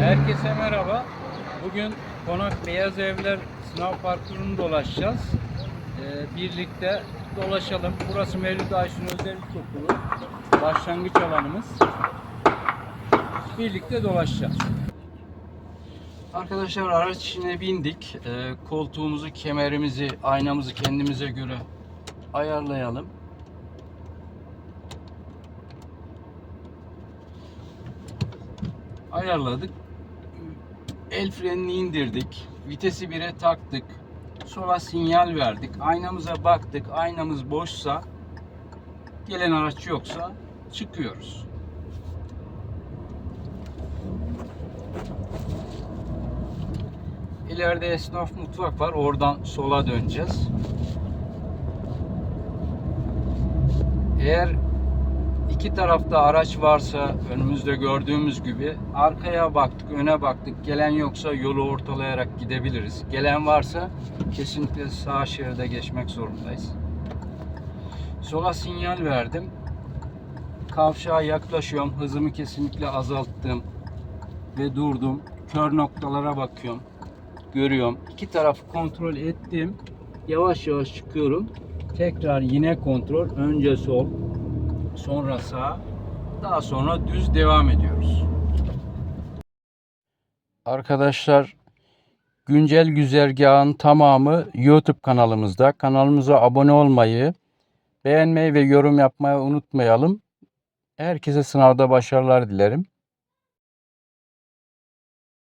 Herkese merhaba. Bugün Konak Beyaz Evler sınav parkurunu dolaşacağız. Ee, birlikte dolaşalım. Burası Mevlüt Aysun Özel İlkokulu. Başlangıç alanımız. Birlikte dolaşacağız. Arkadaşlar araç içine bindik. Ee, koltuğumuzu, kemerimizi, aynamızı kendimize göre ayarlayalım. Ayarladık. El frenini indirdik. Vitesi 1'e taktık. Sola sinyal verdik. Aynamıza baktık. Aynamız boşsa gelen araç yoksa çıkıyoruz. İleride esnaf mutfak var. Oradan sola döneceğiz. Eğer iki tarafta araç varsa önümüzde gördüğümüz gibi arkaya baktık, öne baktık. Gelen yoksa yolu ortalayarak gidebiliriz. Gelen varsa kesinlikle sağ şeride geçmek zorundayız. Sola sinyal verdim. Kavşağa yaklaşıyorum. Hızımı kesinlikle azalttım ve durdum. Kör noktalara bakıyorum. Görüyorum. İki tarafı kontrol ettim. Yavaş yavaş çıkıyorum. Tekrar yine kontrol. Önce sol, sonra sağ, daha sonra düz devam ediyoruz. Arkadaşlar güncel güzergahın tamamı YouTube kanalımızda. Kanalımıza abone olmayı, beğenmeyi ve yorum yapmayı unutmayalım. Herkese sınavda başarılar dilerim.